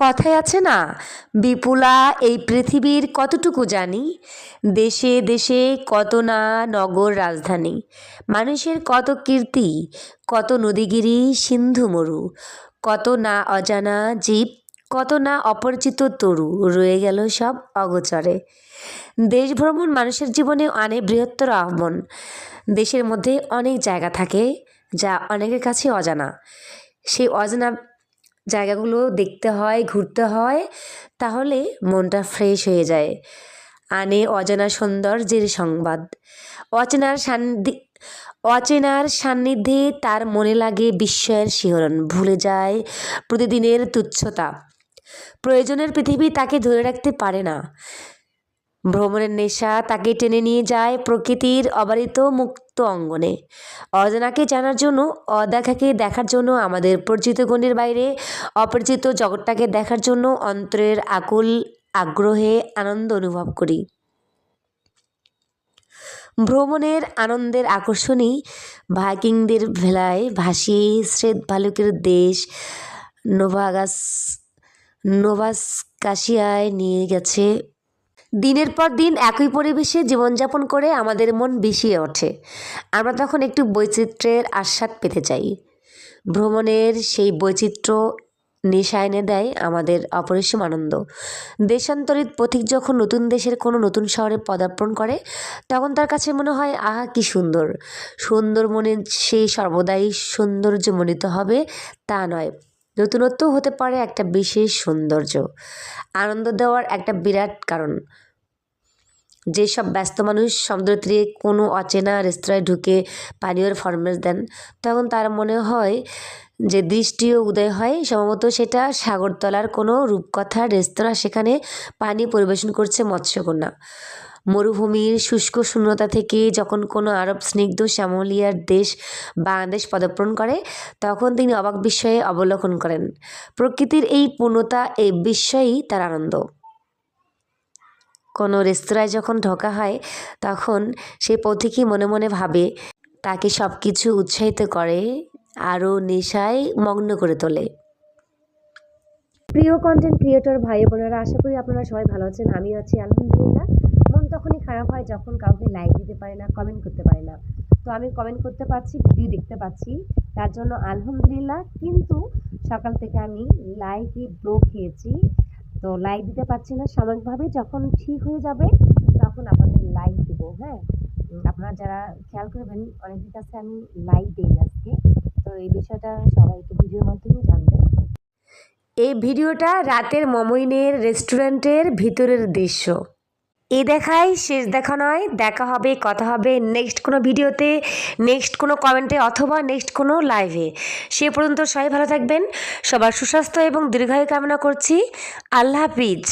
কথায় আছে না? বিপুলা, এই পৃথিবীর কতটুকু জানি? দেশে দেশে কত না নগর রাজধানী। মানুষের কত কীর্তি, কত নদীগিরি সিন্ধু মরু। কত না অজানা জীব, কত না অপরিচিত তরু রয়ে গেল সব অগোচরে। দেশ ভ্রমণ মানুষের জীবনে অনেক বৃহত্তর আহ্বান দেশের মধ্যে অনেক জায়গা থাকে যা অনেকের কাছে অজানা। সেই অজানা জায়গাগুলো দেখতে হয়, ঘুরতে হয়, তাহলে মনটা ফ্রেশ হয়ে যায়। আনে অজানা সৌন্দর্যের সংবাদ। অচেনার সান্নি অচেনার সান্নিধ্যে তার মনে লাগে বিস্ময়ের শিহরণ। ভুলে যায় প্রতিদিনের তুচ্ছতা। প্রয়োজনের পৃথিবী তাকে ধরে রাখতে পারে না। ভ্রমণের নেশা তাকে টেনে নিয়ে যায় প্রকৃতির অবারিত মুক্ত অঙ্গনে। অজানাকে জানার জন্য, অদেখাকে দেখার জন্য, আমাদের পরিচিত গণ্ডির বাইরে, অপরিচিত জগৎটাকে দেখার জন্য অন্তরের আকুল আগ্রহে আনন্দ অনুভব করি। ভ্রমণের আনন্দের আকর্ষণই ভাইকিংদের ভেলায় ভাসিয়ে শ্রেত ভালুকের দেশ নোভাগাস নোভাস কাশিয়ায় নিয়ে গেছে দিনের পর দিন একই পরিবেশে জীবনযাপন করে আমাদের মন বিষিয়ে ওঠে। আমরা তখন একটু বৈচিত্র্যের আস্বাদ পেতে চাই। ভ্রমণের সেই বৈচিত্র্য নেশা এনে দেয় আমাদের অপরিসীম আনন্দ। দেশান্তরিত পথিক যখন নতুন দেশের কোনো নতুন শহরে পদার্পণ করে, তখন তার কাছে মনে হয়, আহা, কি সুন্দর। সুন্দর মনে সেই সর্বদাই সৌন্দর্য সৌন্দর্যমণ্ডিত হবে, তা নয়। নতুনত্ব হতে পারে একটা বিশেষ সৌন্দর্য, আনন্দ দেওয়ার একটা বিরাট কারণ। যেসব ব্যস্ত মানুষ সমুদ্র তীরে কোনো অচেনা রেস্তোরাঁয় ঢুকে পানীয়র ফরমেশ দেন, তখন তার মনে হয় যে দৃষ্টিও উদয় হয়, সম্ভবত সেটা সাগরতলার কোনো রূপকথা রেস্তোরাঁ সেখানে পানি পরিবেশন করছে মৎস্যকন্যা। মরুভূমির শুষ্ক শূন্যতা থেকে যখন কোনো আরব স্নিগ্ধ শ্যামলিয়ার দেশ বাংলাদেশ পদার্পণ করে, তখন তিনি অবাক বিস্ময়ে অবলোকন করেন। প্রকৃতির এই পূর্ণতা এই বিস্ময়ই তার আনন্দ। কোনো রেস্তোরাঁয় যখন ঢোকা হয়, তখন সে পথিকই মনে মনে ভাবে, তাকে সব কিছু উৎসাহিত করে আরও নেশায় মগ্ন করে তোলে। প্রিয় কন্টেন্ট ক্রিয়েটর ভাই বোনেরা, আশা করি আপনারা সবাই ভালো আছেন আমি আছি, আলহামদুলিল্লাহ। মন তখনই খারাপ হয় যখন কাউকে লাইক দিতে পারে না কমেন্ট করতে পারে না। তো আমি কমেন্ট করতে পারছি ভিডিও দেখতে পাচ্ছি, তার জন্য আলহামদুলিল্লাহ। কিন্তু সকাল থেকে আমি লাইকে ব্লো খেয়েছি। তো লাইক দিতে পারছি না সাময়িকভাবে যখন ঠিক হয়ে যাবে, তখন আপনাদের লাইক দেবো হ্যাঁ? আপনারা যারা খেয়াল করবেন, অনেকের কাছে আমি লাইক দিই আজকে। তো এই বিষয়টা সবাই একটু ভিডিওর মাধ্যমে জানবেন এই ভিডিওটা রাতের মমইনের রেস্টুরেন্টের ভিতরের দৃশ্য। এই দেখাই শেষ দেখা নয়, দেখা হবে, কথা হবে নেক্সট কোনো ভিডিওতে, নেক্সট কোনো কমেন্টে অথবা নেক্সট কোনো লাইভে। সে পর্যন্ত সবাই ভালো থাকবেন, সবার সুস্বাস্থ্য এবং দীর্ঘায়ু কামনা করছি। আল্লাহ হাফিজ।